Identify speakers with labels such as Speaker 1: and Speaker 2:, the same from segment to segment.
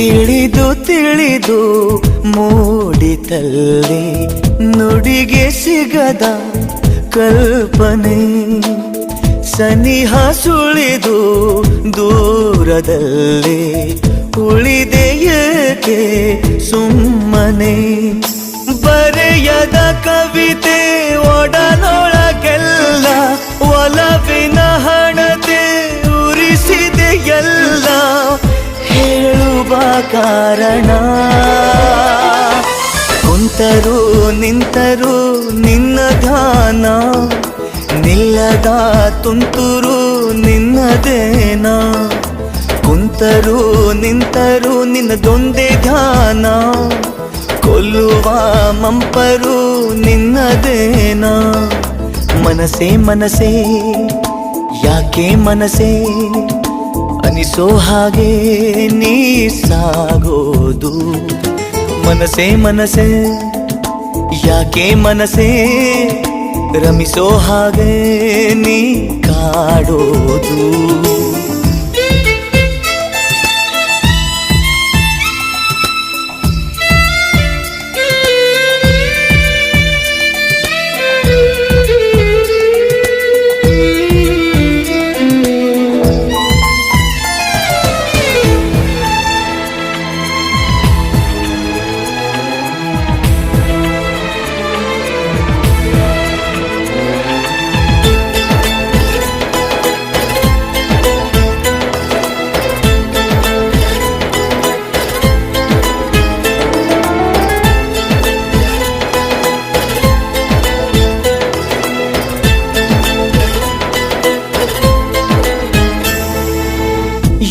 Speaker 1: ತಿಳಿದು ತಿಳಿದು ಮೂಡಿತಲ್ಲಿ ನುಡಿಗೆ ಸಿಗದ ಕಲ್ಪನೆ. ಸನಿಹ ಸುಳಿದು ದೂರದಲ್ಲಿ ಉಳಿದೆಯಕ್ಕೆ ಸುಮ್ಮನೆ? ಬರೆಯದ ಕವಿತೆ ಕಾರಣ. ಕುಂತರು ನಿಂತರು ನಿನ್ನ ಧ್ಯಾನ, ನಿಲ್ಲದ ತುಂತುರು ನಿನ್ನದೇನ. ಕುಂತರು ನಿಂತರು ನಿನ್ನದೊಂದೇ ಧ್ಯಾನ, ಕೊಲ್ಲುವ ಮಂಪರು ನಿನ್ನದೇನ. ಮನಸೇ ಮನಸೇ, ಯಾಕೆ ಮನಸೇ? ಅನಿಸೋ ಹಾಗೆ ನೀ ಸಾಗೋದು. ಮನಸೆ ಮನಸೆ ಯಾಕೆ ಮನಸೆ ರಮಿಸೋ ಹಾಗೆ ನೀ ಕಾಡೋದು.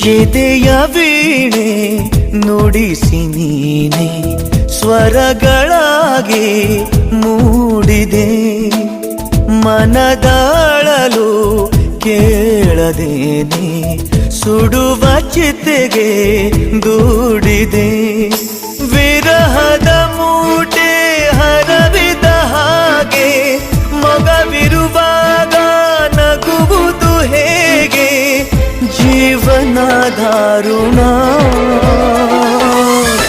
Speaker 1: ಎದೆಯ ವೀಣೆ ನುಡಿಸಿ ನೀನೆ ಸ್ವರಗಳಾಗಿ ಮೂಡಿದೆ. ಮನದಾಳಲು ಕೇಳದೇನೆ ಸುಡುವ ಚಿತೆಗೆ ದೂಡಿದೆ. ದಾರುಣ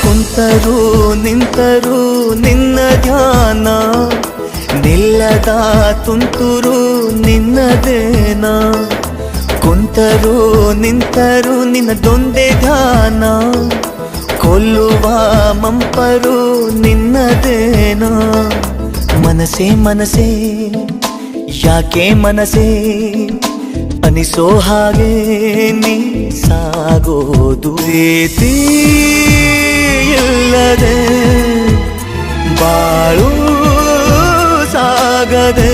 Speaker 1: ಕುಂತರು ನಿಂತರು ನಿನ್ನ ಧ್ಯಾನ ನಿಲ್ಲದ ತುಂತುರು ನಿನ್ನದೇನ ಕುಂತರು ನಿಂತರು ನಿನ್ನದೊಂದೇ ಧ್ಯಾನ ಕೊಲ್ಲುವ ಮಂಪರು ನಿನ್ನದೇನ ಮನಸೇ ಮನಸೇ ಯಾಕೆ ಮನಸೇ ಅನಿಸೋ ಹಾಗೆ ನೀ ಸಾಗೋದು ಪ್ರೀತಿ ಇಲ್ಲದೆ ಬಾಳು ಸಾಗದೆ